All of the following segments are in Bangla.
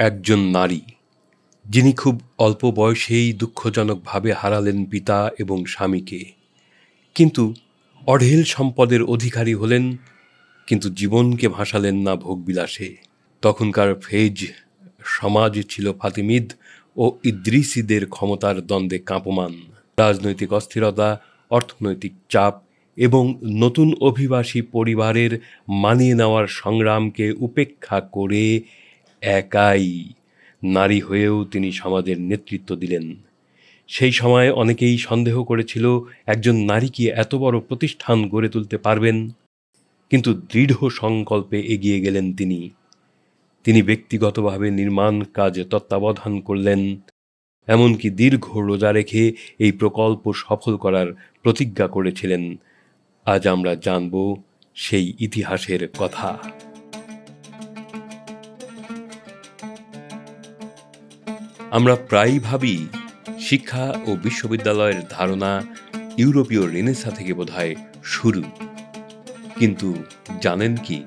একজন নারী, যিনি খুব অল্প বয়সেই দুঃখজনকভাবে হারালেন পিতা এবং স্বামীকে। কিন্তু অঢেল সম্পদের অধিকারী হলেন, কিন্তু জীবনকে ভাসালেন না ভোগবিলাসে। তখনকার ফেজ, সমাজ ছিল ফাতিমিদ ও ইদ্রিসিদের ক্ষমতার দ্বন্দ্বে কাঁপমান। রাজনৈতিক অস্থিরতা, অর্থনৈতিক চাপ এবং নতুন অভিবাসী পরিবারের মানিয়ে নেওয়ার সংগ্রামকে উপেক্ষা করে একাই নারী হয়েও তিনি সমাজের নেতৃত্ব দিলেন। সেই সময় অনেকেই সন্দেহ করেছিল, একজন নারী কি এত বড় প্রতিষ্ঠান গড়ে তুলতে পারবেন? কিন্তু দৃঢ় সংকল্পে এগিয়ে গেলেন তিনি। তিনি ব্যক্তিগতভাবে নির্মাণ কাজ তত্ত্বাবধান করলেন, এমনকি দীর্ঘ রোজা রেখে এই প্রকল্প সফল করার প্রতিজ্ঞা করেছিলেন। আজ আমরা জানব সেই ইতিহাসের কথা। আমরা প্রায়ই ভাবি, শিক্ষা ও বিশ্ববিদ্যালয়ের ধারণা ইউরোপীয় রেনেসা থেকে বোধহয় শুরু। কিন্তু জানেন কি?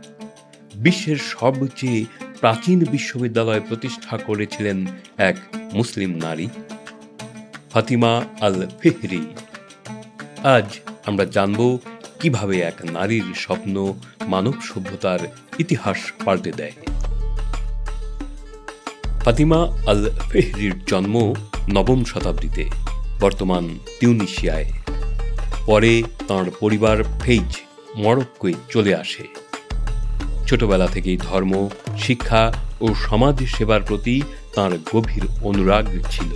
বিশ্বের সবচেয়ে প্রাচীন বিশ্ববিদ্যালয় প্রতিষ্ঠা করেছিলেন এক মুসলিম নারী, ফাতিমা আল ফেহরি আজ আমরা জানব কীভাবে এক নারীর স্বপ্ন মানব সভ্যতার ইতিহাস পাল্টে দেয়। ফাতিমা আল ফেহরির জন্ম নবম শতাব্দীতে, বর্তমান তিউনিশিয়ায়। পরে তাঁর পরিবার ফেইজ, মরক্কোয় চলে আসে। ছোটবেলা থেকেই ধর্ম, শিক্ষা ও সমাজ সেবার প্রতি তাঁর গভীর অনুরাগ ছিল।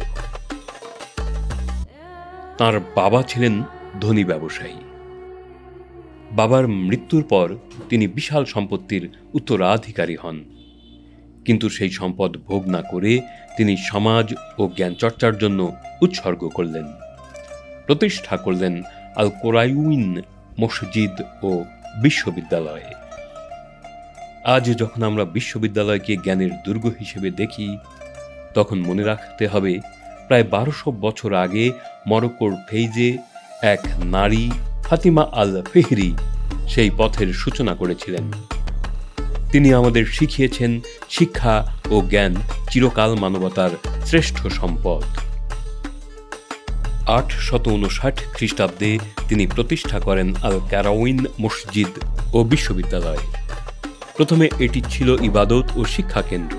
তাঁর বাবা ছিলেন ধনী ব্যবসায়ী। বাবার মৃত্যুর পর তিনি বিশাল সম্পত্তির উত্তরাধিকারী হন। কিন্তু সেই সম্পদ ভোগ না করে তিনি সমাজ ও জ্ঞান চর্চার জন্য উৎসর্গ করলেন। প্রতিষ্ঠা করলেন আল কোরাইউইন মসজিদ ও বিশ্ববিদ্যালয়ে। আজ যখন আমরা বিশ্ববিদ্যালয়কে জ্ঞানের দুর্গ হিসেবে দেখি, তখন মনে রাখতে হবে, প্রায় বারোশো বছর আগে মরক্কোর ফেইজে এক নারী ফাতিমা আল ফেহরি সেই পথের সূচনা করেছিলেন। তিনি আমাদের শিখিয়েছেন শিক্ষা ও জ্ঞান চিরকাল মানবতার শ্রেষ্ঠ সম্পদ। আট শত উনষাট খ্রিস্টাব্দে তিনি প্রতিষ্ঠা করেন আল ক্যারাউইন মসজিদ ও বিশ্ববিদ্যালয়। প্রথমে এটি ছিল ইবাদত ও শিক্ষা কেন্দ্র।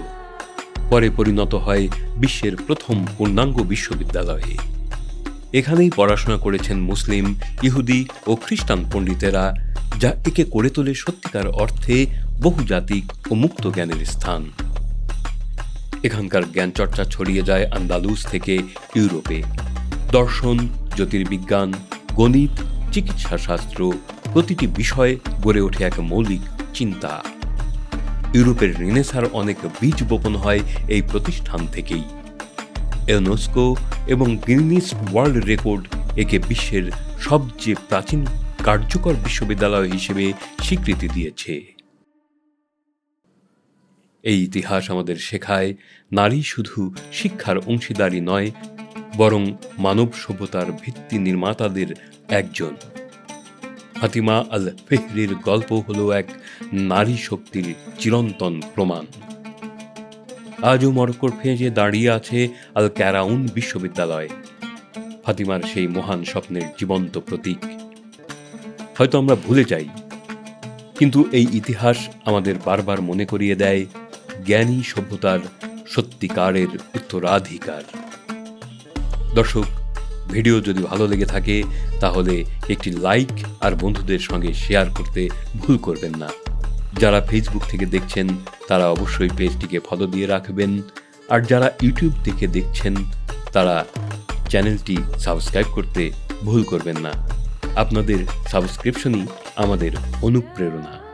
পরে পরিণত হয় বিশ্বের প্রথম পূর্ণাঙ্গ বিশ্ববিদ্যালয়ে। এখানেই পড়াশোনা করেছেন মুসলিম, ইহুদি ও খ্রিস্টান পণ্ডিতেরা, যা একে করে তোলে সত্যিকার অর্থে বহুজাতিক ও মুক্ত জ্ঞানের স্থান। এখানকার জ্ঞান চর্চা ছড়িয়ে যায় আন্দালুস থেকে ইউরোপে। দর্শন, জ্যোতির্বিজ্ঞান, গণিত চিকিৎসা শাস্ত্র প্রতিটি বিষয়ে গড়ে ওঠে এক মৌলিক চিন্তা। ইউরোপের রিনেসার অনেক বীজ বপন হয় এই প্রতিষ্ঠান থেকেই। ইউনেস্কো এবং গিনিস ওয়ার্ল্ড রেকর্ড একে বিশ্বের সবচেয়ে প্রাচীন কার্যকর বিশ্ববিদ্যালয় হিসেবে স্বীকৃতি দিয়েছে। এই ইতিহাস আমাদের শেখায়, নারী শুধু শিক্ষার অংশীদারী নয়, বরং মানব সভ্যতার ভিত্তি নির্মাতাদের একজন। ফাতিমা আল ফেহরির গল্প হলো এক নারী শক্তির চিরন্তন প্রমাণ। আজও মরক্কোর ফেঁজে দাঁড়িয়ে আছে আল ক্যারাউন বিশ্ববিদ্যালয়, ফাতিমার সেই মহান স্বপ্নের জীবন্ত প্রতীক। হয়তো আমরা ভুলে যাই, কিন্তু এই ইতিহাস আমাদের বারবার মনে করিয়ে দেয় জ্ঞানী সভ্যতার সত্যিকারের উত্তরাধিকার। দর্শক, ভিডিও যদি ভালো লেগে থাকে, তাহলে একটি লাইক আর বন্ধুদের সঙ্গে শেয়ার করতে ভুল করবেন না। যারা ফেসবুক থেকে দেখছেন, তারা অবশ্যই পেজটিকে ফলো দিয়ে রাখবেন। আর যারা ইউটিউব থেকে দেখছেন, তারা চ্যানেলটি সাবস্ক্রাইব করতে ভুল করবেন না। আপনাদের সাবস্ক্রিপশনই আমাদের অনুপ্রেরণা।